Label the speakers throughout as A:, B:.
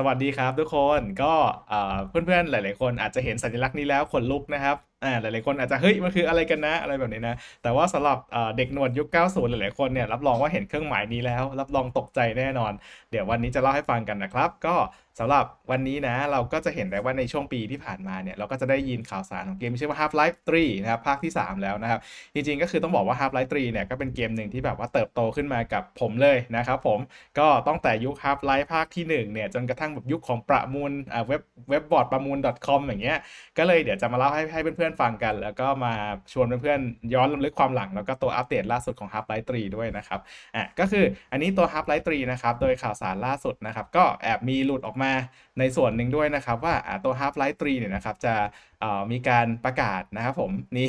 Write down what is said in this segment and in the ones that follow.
A: สวัสดีครับทุกคนก็เพื่อนๆหลาย ๆ คนอาจจะเห็นสัญลักษณ์นี้แล้วขนลุกนะครับ อ่าหลายๆคนอาจจะเฮ้ยมันคืออะไรกันนะอะไรแบบนี้นะ แต่ว่าสำหรับเด็กหนวดยุค 90 หลายๆคนเนี่ยรับรองว่าเห็นเครื่องหมายนี้แล้ว รับรองตกใจแน่นอน เดี๋ยววันนี้จะเล่าให้ฟังกันนะครับ ก็สำหรับวันนี้นะ เราก็จะเห็นได้ว่าในช่วงปีที่ผ่านมาเนี่ย เราก็จะได้ยินข่าวสารของเกมชื่อว่า Half-Life 3 นะครับ ภาคที่ 3 แล้วนะครับ จริงๆก็คือต้องบอกว่า Half-Life 3 เนี่ยก็เป็นเกมหนึ่งที่แบบว่าเติบโตขึ้นมากับผมเลยนะครับผมก็ตั้งแต่ยุค Half-Life ภาคที่ 1 เนี่ยจนกระทั่งแบบยุคของประมูลอ่าเว็บเว็บบอร์ดประมูล .com อย่างเงี้ยก็เลยเดี๋ยวจะมาเล่าให้ให้เพื่อนๆฟังกัน แล้วก็มาชวนเพื่อนๆย้อนรำลึกความหลัง แล้วก็ตัวอัปเดตล่าสุดของ Half-Life 3 ด้วยนะครับอะก็คืออันนี้ตัว Half-Life 3 นะครับ โดยข่าวสารล่าสุดนะครับ ก็แอบมีหลุดออกมาในส่วนหนึ่งด้วยนะครับ ว่าอะตัว Half-Life 3 เนี่ยนะครับจะ มีการประกาศนะครับผมนี่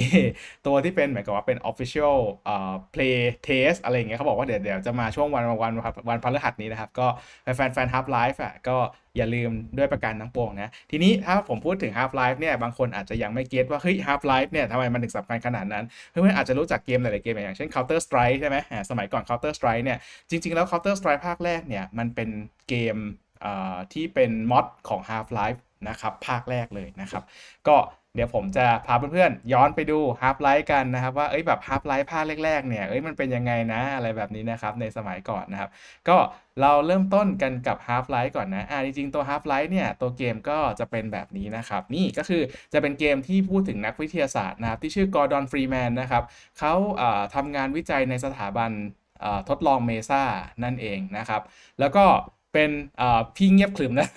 A: ตัวที่เป็นเหมือนกับว่าเป็น official เอ่อ play test อะไรเงี้ยเขาบอกว่าเดี๋ยวเดี๋ยวจะมาช่วงวันวันวันวันพฤหัสนี้นะครับ ก็แฟนแฟน Half Life อะก็อย่าลืมด้วยประการทั้งปวงนะ ทีนี้ถ้าผมพูดถึง Half Life เนี่ยบางคนอาจจะยังไม่เก็ตว่า เฮ้ย Half Life เนี่ยทำไมมันถึงสำคัญขนาดนั้น เพื่อนๆอาจจะรู้จักเกมหลายๆเกมอย่างเช่น Counter Strike ใช่ไหมสมัยก่อน Counter Strike เนี่ยจริง ๆ แล้ว Counter Strike ภาคแรกเนี่ยมันเป็นเกมเอ่อที่เป็นมอดของ Half Life นะครับภาคแรกเลยนะครับ ก็เดี๋ยวผมจะพาเพื่อนๆย้อนไปดู Half Life กันนะครับ ว่าเอ้ยแบบ Half Life ภาคแรกๆเนี่ยเอ้ยมันเป็นยังไงนะอะไรแบบนี้นะครับในสมัยก่อนนะครับ ก็เราเริ่มต้นกันกับ Half Life ก่อนนะอ่าจริงๆตัว Half Life เนี่ยตัวเกมก็จะเป็นแบบนี้นะครับ นี่ก็คือจะเป็นเกมที่พูดถึงนักวิทยาศาสตร์นะครับ ที่ชื่อกอร์ดอนฟรีแมนนะครับเขาเอ่อทำงานวิจัยในสถาบันทดลองเมซ่านั่นเองนะครับ แล้วก็ เป็นพี่เงียบขรึมนะ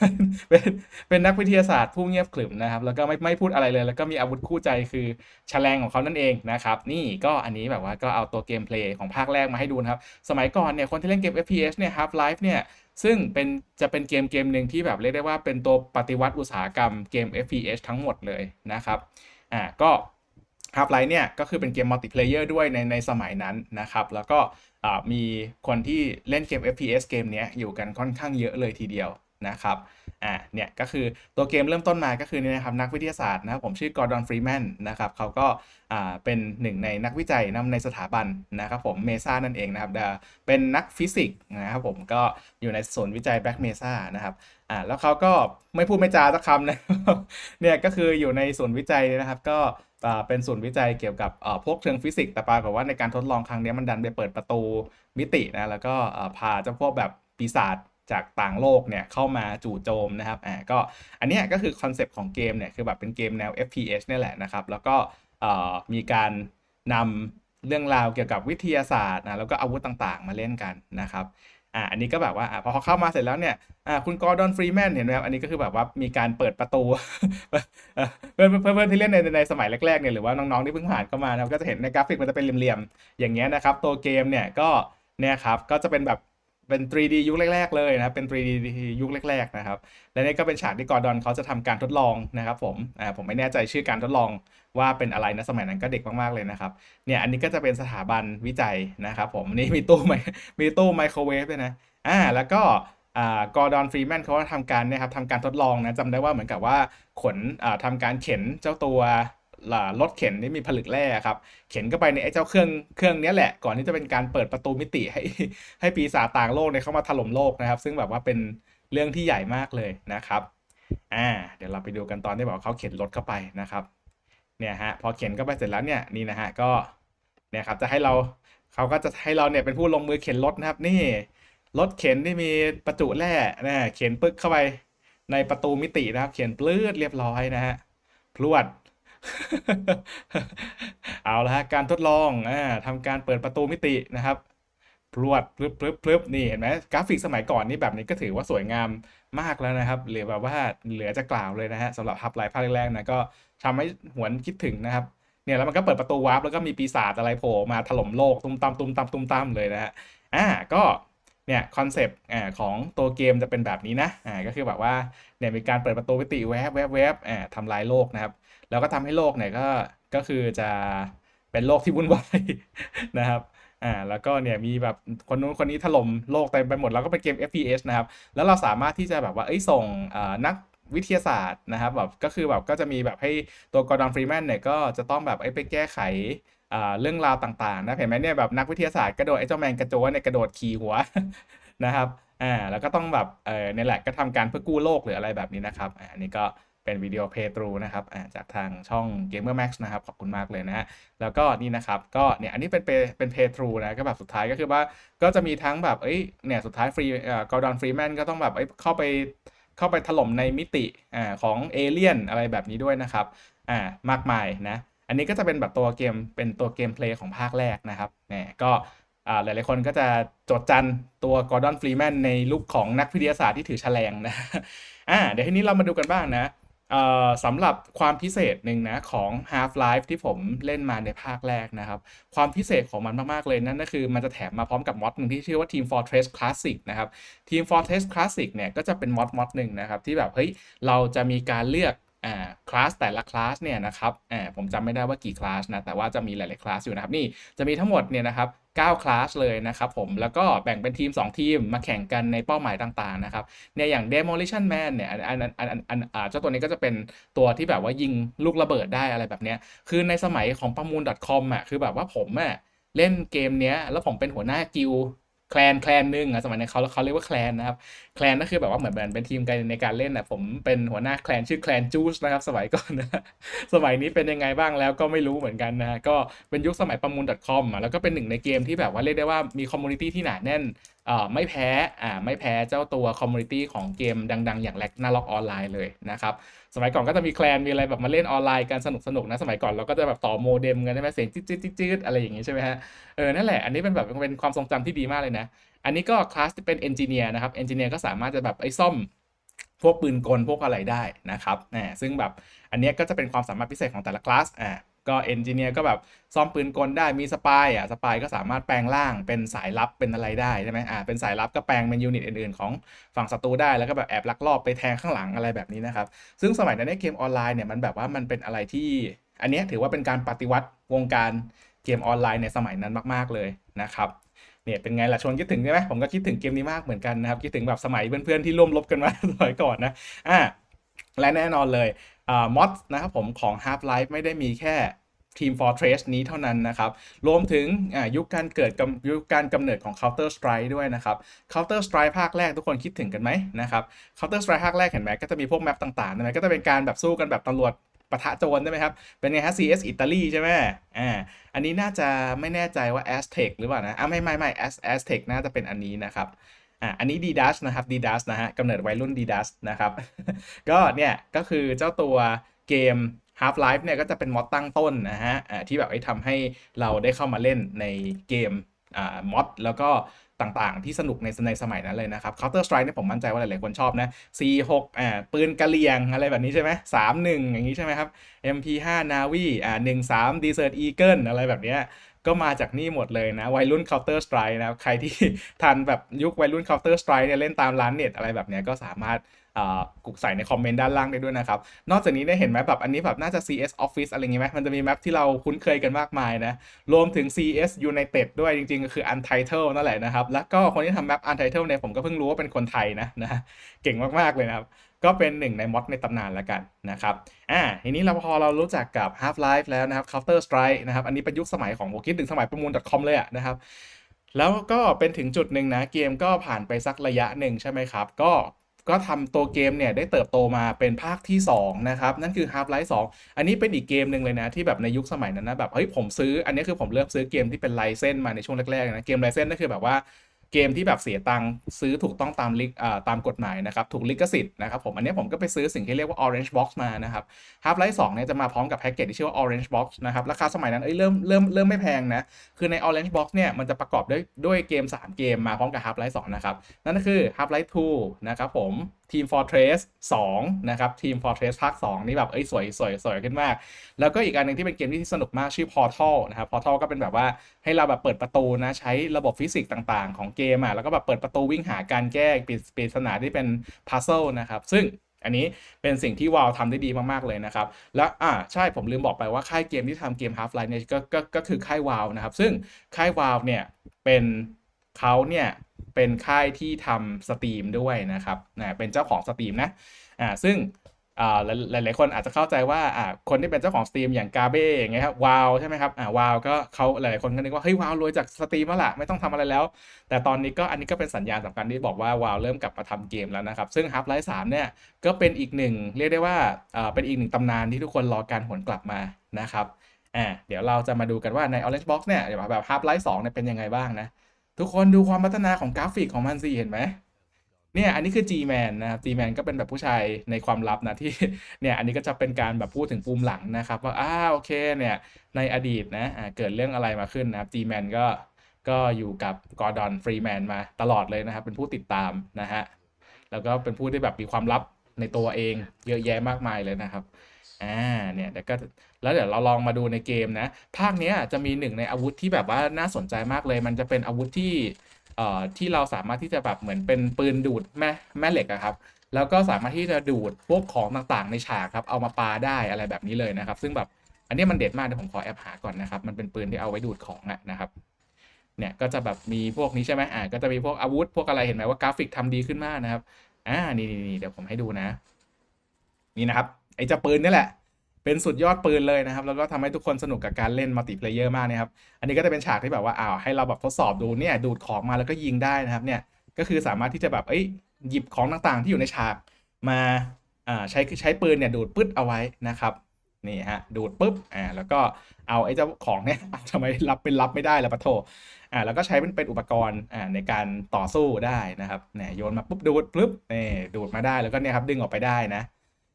A: เป็นเป็นนักวิทยาศาสตร์ผู้เงียบขรึมนะครับ แล้วก็ไม่ไม่พูดอะไรเลย แล้วก็มีอาวุธคู่ใจคือแฉลงของเขานั่นเองนะครับ นี่ก็อันนี้แบบว่าก็เอาตัวเกมเพลย์ของภาคแรกมาให้ดูนะครับ สมัยก่อนเนี่ยคนที่เล่นเกม FPS เนี่ย Half-Life เนี่ย ซึ่งเป็นจะเป็นเกมเกมหนึ่งที่แบบเรียกได้ว่าเป็นตัวปฏิวัติอุตสาหกรรมเกม FPS ทั้งหมดเลยนะครับ อ่าก็ Half-Life เนี่ยก็คือเป็นเกมมัลติเพลเยอร์ด้วยในในสมัยนั้นนะครับ แล้วก็ มีคนที่เล่นเกม FPS เกมนี้อยู่กันค่อนข้างเยอะเลยทีเดียวนะครับ อ่า เนี่ยก็คือตัวเกมเริ่มต้นมาก็คือนี่นะครับนักวิทยาศาสตร์นะผมชื่อกอร์ดอนฟรีแมนนะครับเขาก็อ่าเป็นหนึ่งในนักวิจัยนำในสถาบันนะครับผมเมซ่านั่นเองนะครับเป็นนักฟิสิกส์นะครับผมก็อยู่ในศูนย์วิจัยแบล็กเมซ่านะครับ อ่าแล้วเขาก็ไม่พูดไม่จาสักคำนะเนี่ยก็คืออยู่ในศูนย์วิจัยนะครับก็อ เป็นศูนวิจัยเกี่ยวกับพวกเชิงฟิสิกส์แต่ปรากฏว่าในการทดลองครั้งนี้มันดันไปเปิดประตูมิตินะแล้วก็พาเจ้าพวกแบบปีศาจจากต่างโลกเนี่ยเข้ามาจู่โจมนะครับอ่าก็อันนี้ก็คือคอนเซปต์ของเกมเนี่ยคือแบบเป็นเกมแนว FPS เนี่ยแหละนะครับ แล้วก็มีการนำเรื่องราวเกี่ยวกับวิทยาศาสตร์นะแล้วก็อาวุธต่างๆ มาเล่นกันนะครับ อ่าอันนี้ก็แบบว่าอพอเขาเข้ามาเสร็จแล้วเนี่ยอ่าคุณกอร์ดอนฟรีแมนเห็นไหมครับอันนี้ก็คือแบบว่ามีการเปิดประตูเพื่อนเพื่อนเพื่อนที่เล่นในในสมัยแรกๆเนี่ยหรือว่าน้องๆที่เพิ่งผ่านเข้ามานะครับก็จะเห็นในกราฟิกมันจะเป็นเหลี่ยมๆอย่างเงี้ยนะครับ ตัวเกมเนี่ยก็เนี่ยครับก็จะเป็นแบบ เป็น 3D ยุคแรก ๆ เลยนะครับ เป็น 3D ยุคแรก ๆ นะครับ และนี่ก็เป็นฉากที่กอร์ดอนเขาจะทำการทดลองนะครับผม อ่า ผมไม่แน่ใจชื่อการทดลองว่าเป็นอะไรนะ สมัยนั้นก็เด็กมาก ๆ เลยนะครับ เนี่ย อันนี้ก็จะเป็นสถาบันวิจัยนะครับผม นี่มีตู้ไมมีตู้ไมโครเวฟด้วยนะ อ่า แล้วก็กอร์ดอนฟรีแมนเขาก็ทำการนี่ยครับทำการทดลองนะจำได้ว่าเหมือนกับว่าขนทำการเข็นเจ้าตัว รถเข็นที่มีผลึกแร่ครับ เข็นเข้าไปในไอ้เจ้าเครื่องเครื่องนี้แหละ ก่อนที่จะเป็นการเปิดประตูมิติให้ให้ปีศาจต่างโลกเนี่ยเข้ามาถล่มโลกนะครับ ซึ่งแบบว่าเป็นเรื่องที่ใหญ่มากเลยนะครับอ่าเดี๋ยวเราไปดูกันตอนที่บอกเขาเข็นรถเข้าไปนะครับเนี่ยฮะพอเข็นเข้าไปเสร็จแล้วเนี่ยนี่นะฮะก็เนี่ยครับจะให้เราเขาก็จะให้เราเนี่ยเป็นผู้ลงมือเข็นรถนะครับ นี่รถเข็นที่มีประจุแร่นะเข็นปึ๊กเข้าไปในประตูมิตินะครับ เข็นปลื้ดเรียบร้อยนะฮะพรวด เอาละฮะการทดลองอ่าทำการเปิดประตูมิตินะครับพรวดพลึบพลึบพลึบนี่เห็นไหมกราฟิกสมัยก่อนนี่แบบนี้ก็ถือว่าสวยงามมากแล้วนะครับเหลือแบบว่าเหลือจะกล่าวเลยนะฮะสำหรับฮับไลฟ์ภาคแรกๆนะก็ทำให้หวนคิดถึงนะครับเนี่ยแล้วมันก็เปิดประตูวาร์ปแล้วก็มีปีศาจอะไรโผล่มาถล่มโลกตุ้มตามตุ้มตามตุ้มตามเลยนะฮะอ่าก็เนี่ยคอนเซปต์อ่าของตัวเกมจะเป็นแบบนี้นะอ่าก็คือแบบว่าเนี่ยมีการเปิดประตูมิติแวบแวบแวบอ่าทำลายโลกนะครับ แล้วก็ทำให้โลกเนี่ยก็ก็คือจะเป็นโลกที่วุ่นวายนะครับอ่าแล้วก็เนี่ยมีแบบคนนู้นคนนี้ถล่มโลกเต็มไปหมดแล้วก็เป็นเกม FPS นะครับ แล้วเราสามารถที่จะแบบว่าเอ้ยส่งนักวิทยาศาสตร์นะครับแบบก็คือแบบก็จะมีแบบให้ตัวกอร์ดอนฟรีแมนเนี่ยก็จะต้องแบบไปแก้ไขเรื่องราวต่างๆนะเห็นไหมเนี่ยแบบนักวิทยาศาสตร์กระโดดไอ้เจ้าแมงกระโจนเนี่ยกระโดดขี่หัวนะครับอ่าแล้วก็ต้องแบบเออเนี่ยแหละก็ทำการเพื่อกู้โลกหรืออะไรแบบนี้นะครับอันนี้ก็ เป็นวิดีโอเพย์ทรูนะครับอ่าจากทางช่อง Gamer Max นะครับ ขอบคุณมากเลยนะฮะแล้วก็นี่นะครับ ก็เนี่ยอันนี้เป็นเป็นเพย์ทรูนะก็แบบสุดท้ายก็คือว่าก็จะมีทั้งแบบเอ้ยเนี่ยสุดท้ายฟรีเอ่อกอร์ดอนฟรีแมนก็ต้องแบบเอ้ยเข้าไปเข้าไปถล่มในมิติอ่าของเอเลี่ยนอะไรแบบนี้ด้วยนะครับอ่ามากมายนะอันนี้ก็จะเป็นแบบตัวเกมเป็นตัวเกมเพลย์ของภาคแรกนะครับเนี่ยก็อ่าหลาย ๆ คนก็จะจดจันตัวกอร์ดอนฟรีแมนในลุคของนักวิทยาศาสตร์ที่ถือแฉลงนะอ่าเดี๋ยวทีนี้เรามาดูกันบ้างนะ สำหรับความพิเศษหนึ่งนะของ Half-Life ที่ผมเล่นมาในภาคแรกนะครับ ความพิเศษของมันมาก ๆ เลยนั่นก็คือมันจะแถมมาพร้อมกับมอดหนึ่งที่ชื่อว่า Team Fortress Classic นะครับ Team Fortress Classic เนี่ยก็จะเป็นมอดมอดหนึ่งนะครับ ที่แบบเฮ้ยเราจะมีการเลือก อ่าคลาสแต่ละคลาสเนี่ยนะครับอ่าผมจำไม่ได้ว่ากี่คลาสนะแต่ว่าจะมีหลาย ๆ คลาสอยู่นะครับนี่จะมีทั้งหมดเนี่ยนะครับ9คลาสเลยนะครับผมแล้วก็แบ่งเป็นทีม 2 ทีมมาแข่งกันในเป้าหมายต่างๆนะครับเนี่ยอย่าง Demolition Man เนี่ยอันอันอันอันอันอ่าเจ้าตัวนี้ก็จะเป็นตัวที่แบบว่ายิงลูกระเบิดได้อะไรแบบเนี้ยคือในสมัยของประมูล .com อะคือแบบว่าผมอะเล่นเกมเนี้ยแล้วผมเป็นหัวหน้ากิล แคลนแคลนหนึ่งอะสมัยนั้นเขาเขาเรียกว่าแคลนนะครับแคลนก็คือแบบว่าเหมือนเป็นทีมกันในการเล่นนะผมเป็นหัวหน้าแคลนชื่อแคลนจูสนะครับสมัยก่อนนะสมัยนี้เป็นยังไงบ้างแล้วก็ไม่รู้เหมือนกันนะก็เป็นยุคสมัยประมูล .com อะแล้วก็เป็นหนึ่งในเกมที่แบบว่าเรียกได้ว่ามีคอมมูนิตี้ที่หนาแน่นไม่แพ้อ่าไม่แพ้เจ้าตัวคอมมูนิตี้ของเกมดังๆ อย่างแลกนาล็อกออนไลน์เลยนะครับสมัยก่อนก็จะมีแคลนมีอะไรแบบมาเล่นออนไลน์กันสนุกสนุกนะสมัยก่อนเราก็จะแบบต่อโมเด็มกันใช่ไหมเสียงจิ๊ดจิ๊ดจิ๊ดอะไรอย่างงี้ใช่ไหมฮะเออนั่นแหละอันนี้เป็นแบบเป็นความทรงจำที่ดีมากเลยนะ อันนี้ก็คลาสที่เป็นเอนจิเนียร์นะครับเอนจิเนียร์ก็สามารถจะแบบไอ้ซ่อมพวกปืนกลพวกอะไรได้นะครับนะซึ่งแบบอันนี้ก็จะเป็นความสามารถพิเศษของแต่ละคลาสอ่า ก็เอนจิเนียร์ก็แบบซ่อมปืนกลได้มีสปายอะสปายก็สามารถแปลงร่างเป็นสายลับเป็นอะไรได้ใช่ไหมอ่าเป็นสายลับก็แปลงเป็นยูนิตอื่นๆ ของฝั่งศัตรูได้แล้วก็แบบแอบลักลอบไปแทงข้างหลังอะไรแบบนี้นะครับ ซึ่งสมัยนั้นในเกมออนไลน์เนี่ยมันแบบว่ามันเป็นอะไรที่ อันนี้ถือว่าเป็นการปฏิวัติวงการเกมออนไลน์ในสมัยนั้นมากๆเลยนะครับเนี่ยเป็นไงล่ะชวนคิดถึงใช่ไหมผมก็คิดถึงเกมนี้มากเหมือนกันนะครับคิดถึงแบบสมัยเพื่อนๆที่ร่วมรบกันมาสมัยก่อนนะอ่า และแน่นอนเลยมอดนะครับผมของ Half-Life ไม่ได้มีแค่ Team Fortress นี้เท่านั้นนะครับ รวมถึงยุคการเกิดยุคการกำเนิดของ Counter Strike ด้วยนะครับ Counter Strike ภาคแรกทุกคนคิดถึงกันไหมนะครับ Counter Strike ภาคแรกเห็นไหมก็จะมีพวกแมปต่างๆใช่ไหมก็จะเป็นการแบบสู้กันแบบตำรวจปะทะโจรใช่ไหมครับ เป็นไงฮะ CS อิตาลีใช่ไหมอ่า อันนี้น่าจะไม่แน่ใจว่า Aztec หรือเปล่านะ อะไม่ไม่ไม่ Az Aztec น่าจะเป็นอันนี้นะครับ อะอันนี้ Didash นะครับ Didash นะฮะกำเนิดวัยรุ่น Didash นะครับ ก็เนี่ยก็คือเจ้าตัวเกม Half-Life เนี่ยก็จะเป็นมอดตั้งต้นนะฮะที่แบบไอ้ทำให้เราได้เข้ามาเล่นในเกมอ่ามอดแล้วก็ต่างๆ ที่สนุกในในสมัยนั้นเลยนะครับ Counter Strike เนี่ยผมมั่นใจว่าหลายๆคนชอบนะ C6 อ่าปืนกระเลียงอะไรแบบนี้ใช่ไหม31อย่างนี้ใช่ไหมครับ MP5 Navi อ่า13 Desert Eagle อะไรแบบเนี้ย ก็มาจากนี่หมดเลยนะวัยรุ่น Counter Strike นะครับใครที่ทันแบบยุควัยรุ่น Counter Strike เนี่ยเล่นตามร้านเน็ตอะไรแบบเนี้ยก็สามารถอ่ากุกใส่ในคอมเมนต์ด้านล่างได้ด้วยนะครับ นอกจากนี้ได้เห็นไหมแบบอันนี้แบบน่าจะ CS Office อะไรอย่างงี้ไหมมันจะมีแมปที่เราคุ้นเคยกันมากมายนะ รวมถึง CS United ด้วยจริงๆ ก็คือ Untitled นั่นแหละนะครับ แล้วก็คนที่ทำแมป Untitled เนี่ยผมก็เพิ่งรู้ว่าเป็นคนไทยนะนะ เก่งมากๆเลยนะครับ ก็เป็นหนึ่งในมอดในตำนานแล้วกันนะครับ อ่า ทีนี้เราพอเรารู้จักกับ Half-Life แล้วนะครับ Counter Strike นะครับ อันนี้เป็นยุคสมัยของโอคิดถึงสมัยประมูล .com เลยอะนะครับ แล้วก็เป็นถึงจุดหนึ่งนะ เกมก็ผ่านไปสักระยะหนึ่งใช่ไหมครับ ก็ก็ทำตัวเกมเนี่ยได้เติบโตมาเป็นภาคที่ 2 นะครับ นั่นคือ Half-Life 2 อันนี้เป็นอีกเกมหนึ่งเลยนะ ที่แบบในยุคสมัยนั้นนะแบบเฮ้ยผมซื้ออันนี้คือผมเลือกซื้อเกมที่เป็นไลเซนมาในช่วงแรกๆนะเกมไลเซนนั่นคือแบบว่า เกมที่แบบเสียตังค์ซื้อถูกต้องตามลิขตามกฎหมายนะครับ ถูกลิขสิทธิ์นะครับผมอันนี้ผมก็ไปซื้อสิ่งที่เรียกว่า Orange Box มานะครับ Half-Life 2เนี่ยจะมาพร้อมกับแพ็กเกจที่ชื่อว่า Orange Box นะครับราคาสมัยนั้นเอ้ยเริ่มเริ่มเริ่มไม่แพงนะ คือใน Orange Box เนี่ยมันจะประกอบด้วยด้วยเกม 3 เกมมาพร้อมกับ Half-Life 2นะครับนั่นก็คือ Half-Life 2นะครับผม Team Fortress 2 นะครับ Team Fortress ภาค 2 นี่แบบเอ้ยสวยสวยสวยขึ้นมาก แล้วก็อีกอันหนึ่งที่เป็นเกมที่สนุกมากชื่อ Portal นะครับ Portal ก็เป็นแบบว่าให้เราแบบเปิดประตูนะใช้ระบบฟิสิกส์ต่างๆ ของเกมอะแล้วก็แบบเปิดประตูวิ่งหาการแก้ปริปริศนาที่เป็น puzzle นะครับ ซึ่งอันนี้เป็นสิ่งที่วาวทำได้ดีมากๆเลยนะครับ แล้วอ่าใช่ผมลืมบอกไปว่าค่ายเกมที่ทำเกม Half-Life เนี่ยก็ก็ก็คือค่ายวาวนะครับ ซึ่งค่ายวาวเนี่ยเป็นเขาเนี่ย เป็นค่ายที่ทำสตรีมด้วยนะครับนะเป็นเจ้าของสตรีมนะอ่าซึ่งอ่าหลายหลายๆคนอาจจะเข้าใจว่าอ่าคนที่เป็นเจ้าของสตรีมอย่างกาเบ้อย่างเงี้ยครับวาวใช่ไหมครับอ่าวาวก็เขาหลายๆคนก็นึกว่าเฮ้ยวาวรวยจากสตรีมแล้วล่ะไม่ต้องทำอะไรแล้ว แต่ตอนนี้ก็อันนี้ก็เป็นสัญญาณสำคัญที่บอกว่าวาวเริ่มกลับมาทำเกมแล้วนะครับ ซึ่ง Half Life 3เนี่ยก็เป็นอีกหนึ่งเรียกได้ว่าอ่าเป็นอีกหนึ่งตำนานที่ทุกคนรอการหวนกลับมานะครับอ่าเดี๋ยวเราจะมาดูกันว่าใน Orange Box เนี่ยแบบ Half Life 2เนี่ยเป็นยังไงบ้างนะ ทุกคนดูความพัฒนาของกราฟิกของมันสิเห็นไหมเนี่ยอันนี้คือ G-Man นะครับ G-Man ก็เป็นแบบผู้ชายในความลับนะที่เนี่ยอันนี้ก็จะเป็นการแบบพูดถึงปูมหลังนะครับ ว่าอ้าโอเคเนี่ยในอดีตนะอ่าเกิดเรื่องอะไรมาขึ้นนะครับ G-Man ก็ก็อยู่กับกอร์ดอนฟรีแมนมาตลอดเลยนะครับ เป็นผู้ติดตามนะฮะแล้วก็เป็นผู้ที่แบบมีความลับในตัวเองเยอะแยะมากมายเลยนะครับ อ่าเนี่ยเดี๋ยวก็แล้วเดี๋ยวเราลองมาดูในเกมนะ ภาคเนี้ยจะมีหนึ่งในอาวุธที่แบบว่าน่าสนใจมากเลย มันจะเป็นอาวุธที่เอ่อที่เราสามารถที่จะแบบเหมือนเป็นปืนดูดแม่แม่เหล็กอะครับ แล้วก็สามารถที่จะดูดพวกของต่างๆ ในฉากครับเอามาปาได้อะไรแบบนี้เลยนะครับ ซึ่งแบบอันนี้มันเด็ดมากเดี๋ยวผมขอแอบหาก่อนนะครับ มันเป็นปืนที่เอาไว้ดูดของอะนะครับเนี่ยก็จะแบบมีพวกนี้ใช่ไหมอ่าก็จะมีพวกอาวุธ พวกอะไรเห็นไหมว่ากราฟิกทำดีขึ้นมากนะครับ อ่านี่นี่เดี๋ยวผมให้ดูนะ นี่นะครับ ไอ้เจ้าปืนนี่แหละ เป็นสุดยอดปืนเลยนะครับ แล้วก็ทำให้ทุกคนสนุกกับการเล่นมัลติเพลเยอร์มากนะครับ อันนี้ก็จะเป็นฉากที่แบบว่าอ้าวให้เราแบบทดสอบดูเนี่ยดูดของมาแล้วก็ยิงได้นะครับเนี่ยก็คือสามารถที่จะแบบเอ้ยหยิบของต่างๆ ที่อยู่ในฉากมาอ่าใช้ใช้ปืนเนี่ยดูดปึ๊ดเอาไว้นะครับนี่ฮะดูดปุ๊บอ่าแล้วก็เอาไอ้เจ้าของเนี่ยทำไมรับเป็นรับไม่ได้ล่ะปะโถอ่าแล้วก็ใช้เป็นเป็นอุปกรณ์อ่าในการต่อสู้ได้นะครับเนี่ยโยนมาปุ๊บดูดปุ๊บนี่ดูดมาได้แล้วก็เนี่ยครับดึงออกไปได้นะ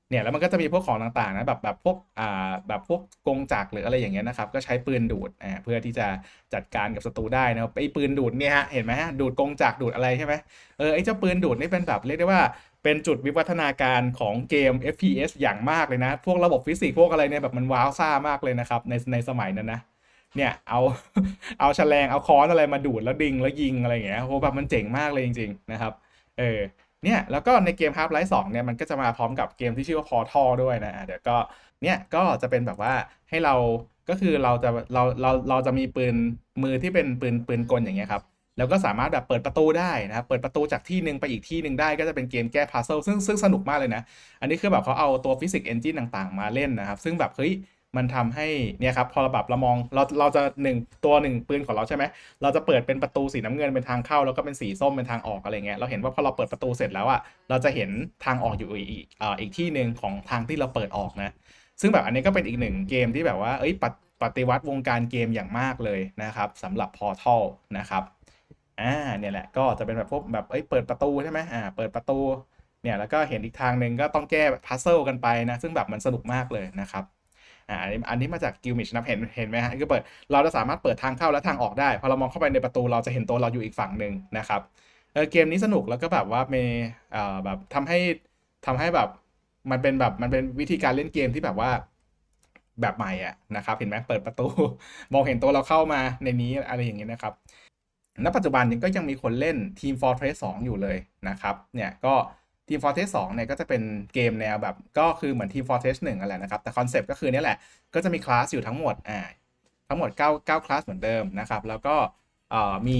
A: เนี่ยแล้วมันก็จะมีพวกของต่างๆนะแบบแบบพวกอ่าแบบพวกกงจักรหรืออะไรอย่างเงี้ยนะครับก็ใช้ปืนดูดอ่าเพื่อที่จะจัดการกับศัตรูได้นะครับไอ้ปืนดูดเนี่ยฮะเห็นไหมฮะดูดกงจักรดูดอะไรใช่ไหมเออไอ้เจ้าปืนดูดนี่เป็นแบบเรียกได้ว่าเป็นจุดวิวัฒนาการของเกม FPS อย่างมากเลยนะ พวกระบบฟิสิกส์พวกอะไรเนี่ยแบบมันว้าวซ่ามากเลยนะครับในในสมัยนั้นนะเนี่ยเอาเอาแฉลงเอาค้อนอะไรมาดูดแล้วดึงแล้วยิงอะไรอย่างเงี้ยโหแบบมันเจ๋งมากเลยจริง ๆ นะครับ เออ เนี่ยแล้วก็ในเกม Half Life 2เนี่ยมันก็จะมาพร้อมกับเกมที่ชื่อว่า Portal ด้วยนะเดี๋ยวก็เนี่ยก็จะเป็นแบบว่าให้เราก็คือเราจะเราเราเราจะมีปืนมือที่เป็นปืนปืนกลอย่างเงี้ยครับแล้วก็สามารถแบบเปิดประตูได้นะครับ เปิดประตูจากที่หนึ่งไปอีกที่หนึ่งได้ก็จะเป็นเกมแก้พัซเซิลซึ่งซึ่งสนุกมากเลยนะ อันนี้คือแบบเขาเอาตัวฟิสิกส์เอนจินต่างๆ มาเล่นนะครับ ซึ่งแบบเฮ้ย มันทำให้เนี่ยครับพอเราแบบเรามองเราเราจะหนึ่งตัวหนึ่งปืนของเราใช่ไหมเราจะเปิดเป็นประตูสีน้ำเงินเป็นทางเข้าแล้วก็เป็นสีส้มเป็นทางออกอะไรเงี้ยเราเห็นว่าพอเราเปิดประตูเสร็จแล้วอะเราจะเห็นทางออกอยู่อีกอ่าอีกที่หนึ่งของทางที่เราเปิดออกนะ ซึ่งแบบอันนี้ก็เป็นอีกหนึ่งเกมที่แบบว่าเอ้ยปฏิปฏิวัติวงการเกมอย่างมากเลยนะครับสำหรับ Portal นะครับอ่าเนี่ยแหละก็จะเป็นแบบพวกแบบเอ้ยเปิดประตูใช่ไหมอ่าเปิดประตูเนี่ยแล้วก็เห็นอีกทางหนึ่งก็ต้องแก้พัซเซิลกันไปนะ ซึ่งแบบมันสนุกมากเลยนะครับ อ่าอันนี้อันนี้มาจากกิลมิชนะเห็นเห็นไหมฮะก็เปิดเราจะสามารถเปิดทางเข้าและทางออกได้พอเรามองเข้าไปในประตูเราจะเห็นตัวเราอยู่อีกฝั่งหนึ่งนะครับเออเกมนี้สนุกแล้วก็แบบว่ามีเอ่อแบบทำให้ทำให้แบบมันเป็นแบบมันเป็นวิธีการเล่นเกมที่แบบว่าแบบใหม่อะนะครับ เห็นไหมเปิดประตู มองเห็นตัวเราเข้ามาในนี้อะไรอย่างเงี้ยนะครับณปัจจุบันยังก็ยังมีคนเล่น Team Fortress 2 อยู่เลยนะครับ เนี่ยก็ Team Fortress 2เนี่ยก็จะเป็นเกมแนวแบบ ก็คือเหมือน Team Fortress 1อะไรนะครับ แต่คอนเซปต์ก็คือเนี่ยแหละ ก็จะมีคลาสอยู่ทั้งหมดอ่าทั้งหมด 9 9 คลาสเหมือนเดิมนะครับ แล้วก็เอ่อมี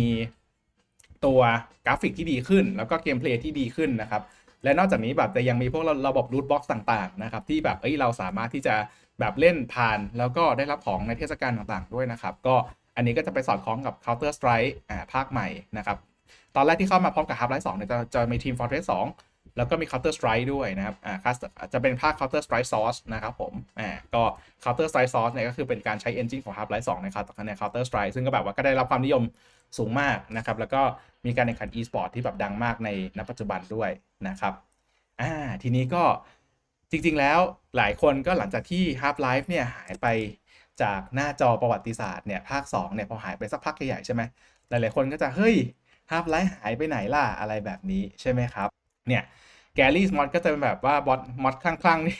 A: ตัวกราฟิกที่ดีขึ้น แล้วก็เกมเพลย์ที่ดีขึ้นนะครับ และนอกจากนี้แบบจะยังมีพวกระระบบรูทบ็อกซ์ต่างๆนะครับ ที่แบบเอ้ยเราสามารถที่จะแบบเล่นผ่านแล้วก็ได้รับของในเทศกาลต่างๆด้วยนะครับ ก็อันนี้ก็จะไปสอดคล้องกับ Counter Strike อ่าภาคใหม่นะครับ ตอนแรกที่เข้ามาพร้อมกับ Half-Life 2เนี่ยจะจะมี Team Fortress 2 แล้วก็มี Counter Strike ด้วยนะครับอ่า Cast- จะเป็นภาค Counter Strike Source นะครับผมอ่าก็ Counter Strike Source เนี่ยก็คือเป็นการใช้ engine ของ Half-Life 2ใน Counter ใน Counter Strike ซึ่งก็แบบว่าก็ได้รับความนิยมสูงมากนะครับแล้วก็มีการแข่งขัน e-sport ที่แบบดังมากในณปัจจุบันด้วยนะครับอ่าทีนี้ก็จริงๆแล้วหลายคนก็หลังจากที่ Half-Life เนี่ยหายไปจากหน้าจอประวัติศาสตร์เนี่ยภาค2เนี่ยพอหายไปสักพักใหญ่ๆใช่ไหมหลายๆคนก็จะเฮ้ย Half-Life หายไปไหนล่ะอะไรแบบนี้ใช่ไหมครับเนี่ย แกลลี่มอสก็จะเป็นแบบว่าบอสมอสคลั่งๆนี่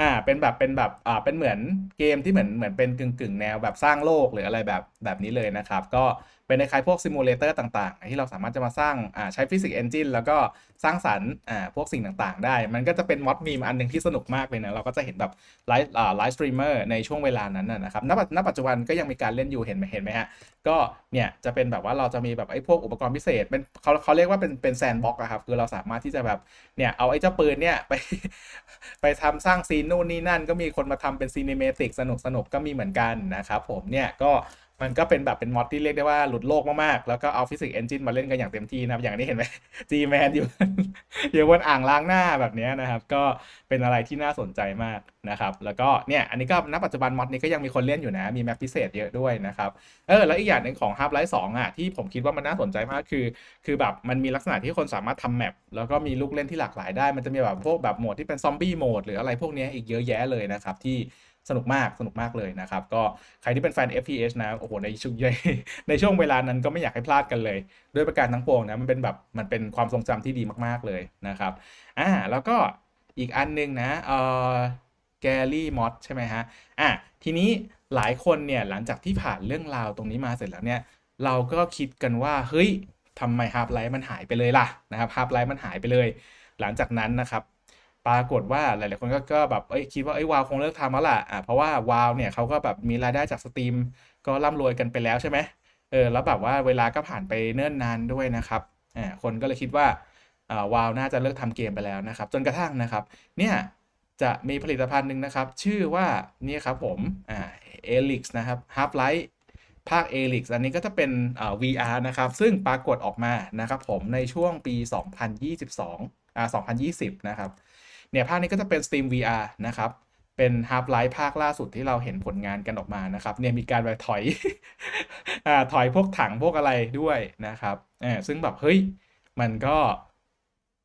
A: อ่า เป็นแบบเป็นแบบอ่าเป็นเหมือนเกมที่เหมือนเหมือนเป็นกึ่งกึ่งแนวแบบสร้างโลกหรืออะไรแบบแบบนี้เลยนะครับ ก็เป็นในคล้ายๆพวกซิมูเลเตอร์ต่างๆ ที่เราสามารถจะมาสร้างอ่าใช้ฟิสิกส์เอนจินแล้วก็สร้างสรรค์อ่าพวกสิ่งต่างๆ ได้ มันก็จะเป็นมอดมีมอันหนึ่งที่สนุกมากเลยนะเราก็จะเห็นแบบไลฟ์อ่าไลฟ์สตรีมเมอร์ในช่วงเวลานั้นนะนะครับณปัจณปัจจุบันก็ยังมีการเล่นอยู่เห็นไหมเห็นไหมฮะก็เนี่ยจะเป็นแบบว่าเราจะมีแบบไอ้พวกอุปกรณ์พิเศษเป็นเขาเขาเรียกว่าเป็นเป็นแซนด์บ็อกอะครับคือเราสามารถที่จะแบบเนี่ยเอาไอ้เจ้าปืนเนี่ยไปไปทำสร้างซีนนู่นนี่นั่นก็มีคนมาทำเป็นซีนิเมติกสนุกสนุกก็มีเหมือนกันนะครับผมเนี่ยก็ มันก็เป็นแบบเป็นมอดที่เรียกได้ว่าหลุดโลกมากๆ แล้วก็เอาฟิสิกส์เอนจินมาเล่นกันอย่างเต็มที่นะครับ อย่างนี้เห็นไหม G Man อยู่อยู่บนอ่างล้างหน้าแบบนี้นะครับ ก็เป็นอะไรที่น่าสนใจมากนะครับ แล้วก็เนี่ยอันนี้ก็ณปัจจุบันมอดนี้ก็ยังมีคนเล่นอยู่นะ มีแมปพิเศษเยอะด้วยนะครับเออแล้วอีกอย่างหนึ่งของ Half Life 2อะที่ผมคิดว่ามันน่าสนใจมากคือ คือแบบมันมีลักษณะที่คนสามารถทำแมปแล้วก็มีลูกเล่นที่หลากหลายได้ มันจะมีแบบพวกแบบโหมดที่เป็นซอมบี้โหมดหรืออะไรพวกนี้อีกเยอะแยะเลยนะครับที่ สนุกมากสนุกมากเลยนะครับ ก็ใครที่เป็นแฟน FPS นะโอ้โหในช่วงในช่วงเวลานั้นก็ไม่อยากให้พลาดกันเลย ด้วยประการทั้งปวงนะมันเป็นแบบมันเป็นความทรงจำที่ดีมากๆเลยนะครับอ่าแล้วก็อีกอันหนึงนะเอ่อแกลี่มอดใช่ไหมฮะอะทีนี้หลายคนเนี่ยหลังจากที่ผ่านเรื่องราวตรงนี้มาเสร็จแล้วเนี่ย เราก็คิดกันว่าเฮ้ยทำไมฮา f ไลท์มันหายไปเลยล่ะนะครับฮา f ไลท์มันหายไปเลย หลังจากนั้นนะครับ ปรากฏว่าหลาย ๆ คนก็ก็แบบเอ้ยคิดว่าเอ้ยวาวคงเลิกทำแล้วล่ะอะเพราะว่าวาวเนี่ยเขาก็แบบมีรายได้จากสตรีมก็ร่ำรวยกันไปแล้วใช่ไหมเออแล้วแบบว่าเวลาก็ผ่านไปเนิ่นนานด้วยนะครับอ่าคนก็เลยคิดว่าอ่าวาวน่าจะเลิกทำเกมไปแล้วนะครับ จนกระทั่งนะครับ เนี่ยจะมีผลิตภัณฑ์หนึ่งนะครับ ชื่อว่านี่ครับผมอ่าเอลิกนะครับ Half Life ภาค e l i x อันนี้ก็จะเป็นอ่อ VR นะครับ ซึ่งปรากฏออกมานะครับผมในช่วงปี 2022อ่า2020 นะครับ เนี่ยภาคนี้ก็จะเป็น Steam VR นะครับเป็น Half Life ภาคล่าสุดที่เราเห็นผลงานกันออกมานะครับเนี่ยมีการไปถอยอ่าถอยพวกถังพวกอะไรด้วยนะครับเออซึ่งแบบเฮ้ยมันก็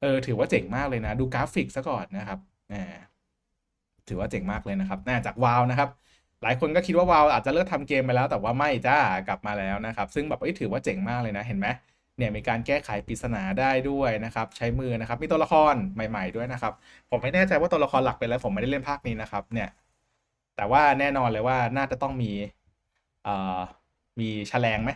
A: เออถือว่าเจ๋งมากเลยนะ ดูกราฟิกซะก่อนนะครับอ่าถือว่าเจ๋งมากเลยนะครับน่าจากวาวนะครับหลายคนก็คิดว่าวาวอาจจะเลิกทำเกมไปแล้ว แต่ว่าไม่จ้ากลับมาแล้วนะครับ ซึ่งแบบเอ้ยถือว่าเจ๋งมากเลยนะเห็นไหม เนี่ยมีการแก้ไขปริศนาได้ด้วยนะครับใช้มือนะครับมีตัวละครใหม่ ๆด้วยนะครับ ผมไม่แน่ใจว่าตัวละครหลักเป็นอะไรผมไม่ได้เล่นภาคนี้นะครับเนี่ยแต่ว่าแน่นอนเลยว่าน่าจะต้องมีเอ่อมีแฉลงไหม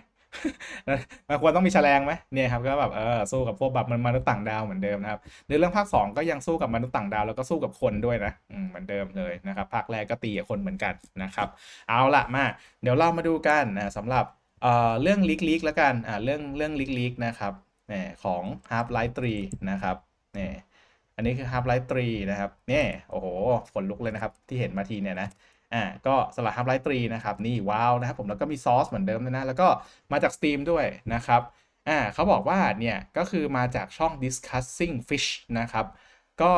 A: มันควรต้องมีแฉลงไหมเนี่ยครับก็แบบเออสู้กับพวกแบบมนุษย์ต่างดาวเหมือนเดิมนะครับในเรื่องภาค 2 ก็ยังสู้กับมนุษย์ต่างดาวแล้วก็สู้กับคนด้วยนะอืมเหมือนเดิมเลยนะครับภาคแรกก็ตีกับคนเหมือนกันนะครับ เอาละมา เดี๋ยวเรามาดูกันนะสำหรับ เอ่อเรื่องลีกลีกแล้วกันอ่าเรื่องเรื่องลีกลีกนะครับเนี่ยของ Half Life 3นะครับเนี่ยอันนี้คือ Half Life 3นะครับเนี่ยโอ้โหขนลุกเลยนะครับที่เห็นมาทีเนี่ยนะอ่าก็สำหรับ Half Life 3นะครับนี่ว้าวนะครับผมแล้วก็มีซอสเหมือนเดิมด้วยนะแล้วก็มาจาก Steam ด้วยนะครับอ่าเขาบอกว่าเนี่ยก็คือมาจากช่อง discussing fish นะครับก็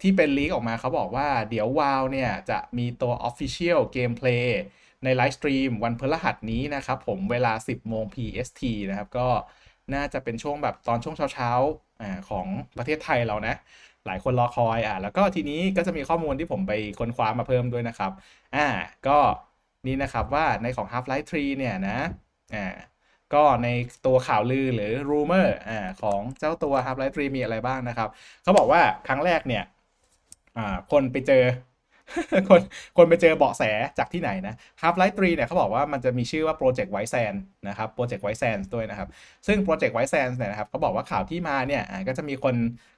A: ที่เป็นลีกออกมาเขาบอกว่าเดี๋ยววาวเนี่ยจะมีตัว Official Gameplay ในไลฟ์สตรีมวันพฤหัสนี้นะครับผมเวลา 10 โมง PST นะครับ ก็น่าจะเป็นช่วงแบบตอนช่วงเช้าๆของประเทศไทยเรานะ หลายคนรอคอยอะแล้วก็ทีนี้ก็จะมีข้อมูลที่ผมไปค้นคว้ามาเพิ่มด้วยนะครับอ่าก็นี่นะครับว่าในของ Half-Life 3 เนี่ยนะอ่าก็ในตัวข่าวลือหรือ rumor อ่าของเจ้าตัว Half-Life 3 มีอะไรบ้างนะครับ เขาบอกว่าครั้งแรกเนี่ยอ่าคนไปเจอ คนคนไปเจอเบาะแสจากที่ไหนนะ Half-Life 3เนี่ยเขาบอกว่ามันจะมีชื่อว่า Project White Sand นะครับ Project White Sands ด้วยนะครับ ซึ่ง Project White Sands เนี่ยนะครับเขาบอกว่าข่าวที่มาเนี่ยก็จะมีคน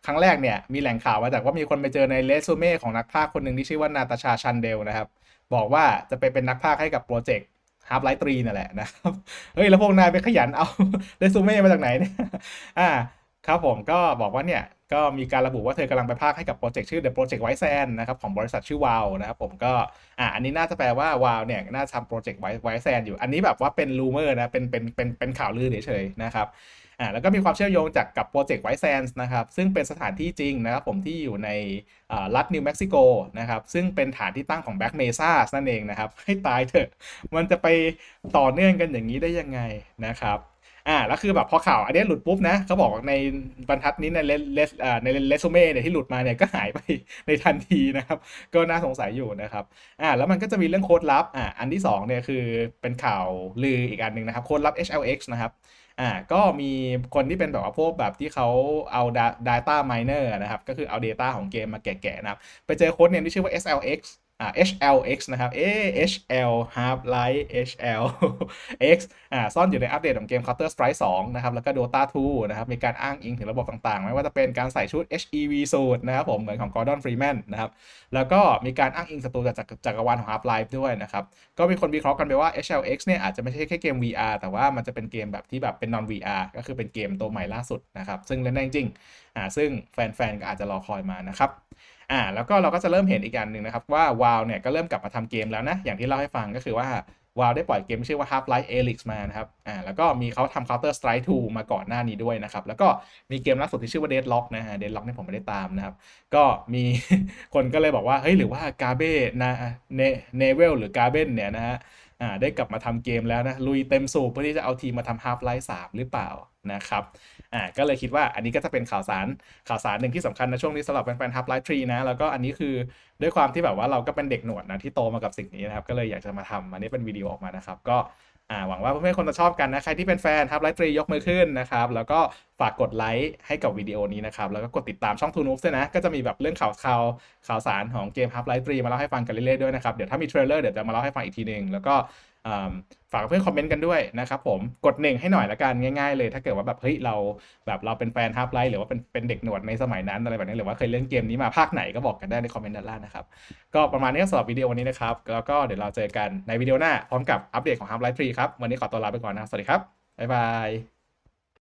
A: ครั้งแรกเนี่ยมีแหล่งข่าวมาจากว่ามีคนไปเจอในเรซูเม่ของนักพากย์คนหนึ่งที่ชื่อว่านาตาชาชันเดลนะครับ บอกว่าจะไปเป็นนักพากย์ให้กับโปรเจกต์ Half Life 3นั่นแหละนะครับ เฮ้ย แล้วพวกนายไปขยันเอาเรซูเม่มาจากไหนเนี่ยอ่าครับผมก็บอกว่าเนี่ย ก็มีการระบุว่าเธอกำลังไปพากให้กับโปรเจกต์ชื่อ The Project White Sand นะครับของบริษัทชื่อ WoW นะครับผมก็อ่าอันนี้น่าจะแปลว่า WoW เนี่ยน่าจะทำโปรเจกต์ White White Sand อยู่อันนี้แบบว่าเป็น rumor นะเป็นเป็นเป็นเป็นข่าวลือเฉยๆนะครับอ่าแล้วก็มีความเชื่อมโยงจากกับโปรเจกต์ White Sands นะครับซึ่งเป็นสถานที่จริงนะครับผมที่อยู่ในอ่ารัฐนิวเม็กซิโกนะครับซึ่งเป็นฐานที่ตั้งของ Black Mesa นั่นเองนะครับให้ตายเถอะมันจะไปต่อเนื่องกันอย่างนี้ได้ยังไงนะครับ อ่าแล้วคือแบบพอข่าวอันนี้หลุดปุ๊บนะเขาบอกในบรรทัดนี้ในเลสในเรซูเม่เนี่ยที่หลุดมาเนี่ยก็หายไปในทันทีนะครับ ก็น่าสงสัยอยู่นะครับอ่าแล้วมันก็จะมีเรื่องโค้ดลับอ่าอันที่สองเนี่ยคือเป็นข่าวลืออีกอันหนึ่งนะครับโค้ดลับ HLX นะครับอ่าก็มีคนที่เป็นแบบว่าพวกแบบที่เขาเอา Data miner นะครับ ก็คือเอา data ของเกมมาแกะๆนะครับ ไปเจอโค้ดเนมที่ชื่อว่า SLX อ่า HLX นะครับ เอ๊ HL Half Life HL X อ่าซ่อนอยู่ในอัปเดตของเกม Counter Strike 2 นะครับ แล้วก็ Dota 2 นะครับ มีการอ้างอิงถึงระบบต่างๆ ไม่ว่าจะเป็นการใส่ชุด HEV สูตรนะครับผม เหมือนของ Gordon Freeman นะครับ แล้วก็มีการอ้างอิงศัตรูจากจักรวาลของ Half Life ด้วยนะครับ ก็มีคนวิเคราะห์กันไปว่า HLX เนี่ยอาจจะไม่ใช่แค่เกม VR แต่ว่ามันจะเป็นเกมแบบที่แบบเป็น non VR ก็คือเป็นเกมตัวใหม่ล่าสุดนะครับ ซึ่งเล่นได้จริงอ่าซึ่งแฟนๆก็อาจจะรอคอยมานะครับอ่าแล้วก็เราก็จะเริ่มเห็นอีกอย่างหนึ่งนะครับว่าวาวเนี่ยก็เริ่มกลับมาทำเกมแล้วนะอย่างที่เล่าให้ฟังก็คือว่าวาวได้ปล่อยเกมที่ชื่อว่า Half Life Alyx มานะครับอ่าแล้วก็มีเขาทำ Counter Strike 2 มาก่อนหน้านี้ด้วยนะครับ แล้วก็มีเกมล่าสุดที่ชื่อว่า Deadlock นะฮะ Deadlock เนี่ยผมไม่ได้ตามนะครับ ก็มีคนก็เลยบอกว่า เฮ้ย หรือว่ากาเบ้นะเนเนเวลหรือกาเบนเนี่ยนะฮะอ่าได้กลับมาทำเกมแล้วนะ ลุยเต็มสูบเพื่อที่จะเอาทีมมาทำ Half Life 3 หรือเปล่านะครับ อ่าก็เลยคิดว่าอันนี้ก็จะเป็นข่าวสารข่าวสารหนึ่งที่สำคัญในช่วงนี้สำหรับแฟนๆทับไลฟ์ทรีนะ แล้วก็อันนี้คือด้วยความที่แบบว่าเราก็เป็นเด็กหนวดนะที่โตมากับสิ่งนี้นะครับ ก็เลยอยากจะมาทำอันนี้เป็นวิดีโอออกมานะครับ ก็อ่าหวังว่าเพื่อนๆคนจะชอบกันนะ ใครที่เป็นแฟนทับไลฟ์ทรียกมือขึ้นนะครับ แล้วก็ฝากกดไลค์ให้กับวิดีโอนี้นะครับ แล้วก็กดติดตามช่อง t ูนูฟด้วยนะ ก็จะมีแบบเรื่องข่าวข่าวข่าวสารของเกม Half Life 3มาเล่าให้ฟังกันเรื่อยๆด้วยนะครับ เดี๋ยวถ้ามีเทรลเลอร์เดี๋ยวจะมาเล่าให้ฟังอีกทีหนึ่งแล้วก็ฝากเพื่อนคอมเมนต์กันด้วยนะครับผมกดหนึ่งให้หน่อยละกันง่ายๆเลย ถ้าเกิดว่าแบบเฮ้ยเราแบบเราเป็นแฟน Half Life หรือว่าเป็นเป็นเด็กหนวดในสมัยนั้นอะไรแบบนี้หรือว่าเคยเล่นเกมนี้มาภาคไหนก็บอกกันได้ในคอมเมนต์ด้านล่างนะครับก็ประมาณนี้สำหรับวิดีโอวันนี้นะครับแล้วก็เดี๋ยวเราเจอกันในวิดีโอหน้าพร้อมกับอัปเดตของ Half Life 3ครับวันนี้ขอตัวลาไปก่อนนะสวัสดีครับบ๊ายบาย